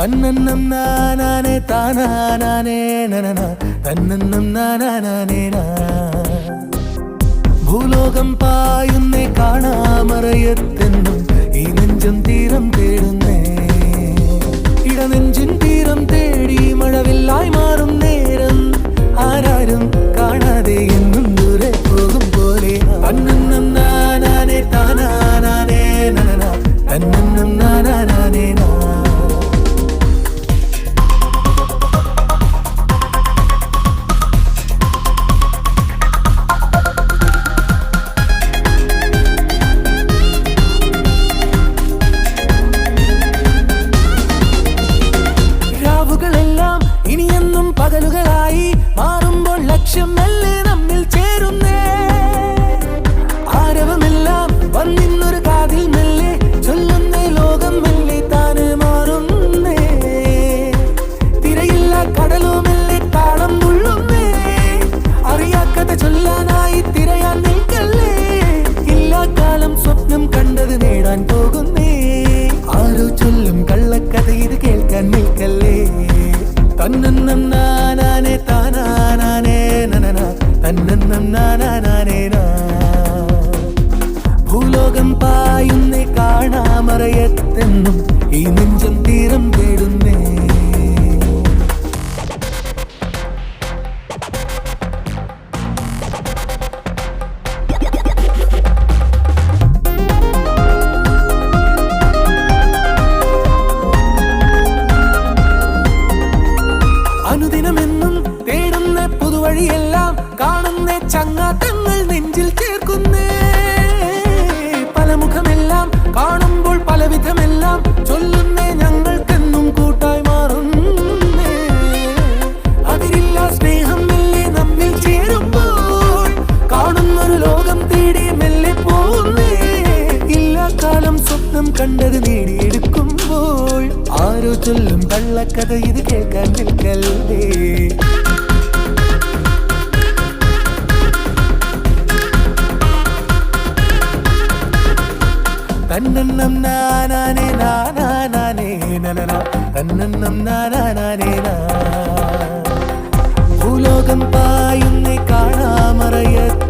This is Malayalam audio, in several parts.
തന്നെന്നും നാനാനെ താനാനാനേ നനന. തന്നെന്നും നാനാനാനേനാ ഭൂലോകം പായുന്നേ കാണാമറയത്തെന്നും ഈ നെഞ്ചും തീരം തേടുന്നേ. ഇടനെഞ്ചിൻ തീരം തേടി മഴവില്ലായി മാറും നേരം. ആരാരും ഭൂലോകം പായുന്നേ കാണാമറയത്തെന്നും ഈ നെഞ്ചം തീരം തേടുന്നേ കഥ ഇത് കേൾക്കാൻ നിൽക്കല്ലേ? തന്നെണ്ണം നാനാനേ നാനാനാനേ നനന തന്നെണ്ണം നാനാനാനേ നാ. ഭൂലോകം പായുന്നേ കാണാമറയത്ത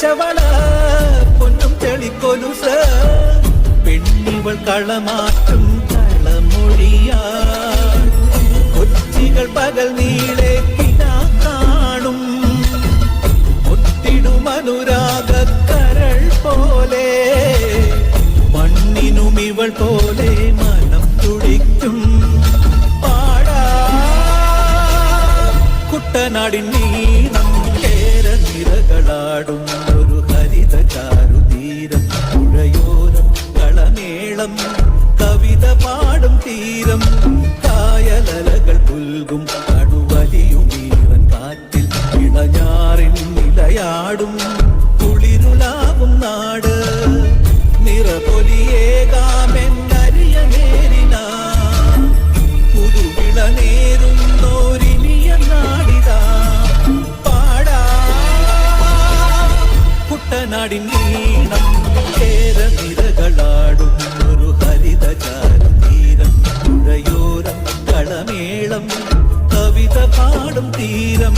പച്ചവള പൊന്നും തെളിക്കൊലുസ്. പെണ്ണിവൾ കളമാറ്റും കളമൊഴിയാ കൊച്ചികൾ പകൽ നീളെ കിനാ കാണും. ഒത്തിടും അനുരാഗ കരൾ പോലെ. മണ്ണിനും ഇവൾ പോലെ മനം തുടിക്കും. പാടാ. കുട്ടനാടിൻ നീളം കുട്ടനാടിൻ നീണം കേര നിരകളാടും ഒരു ഹരിതചാരു തീരം പുഴയോരം കളമേളം കവിത പാടും തീരം.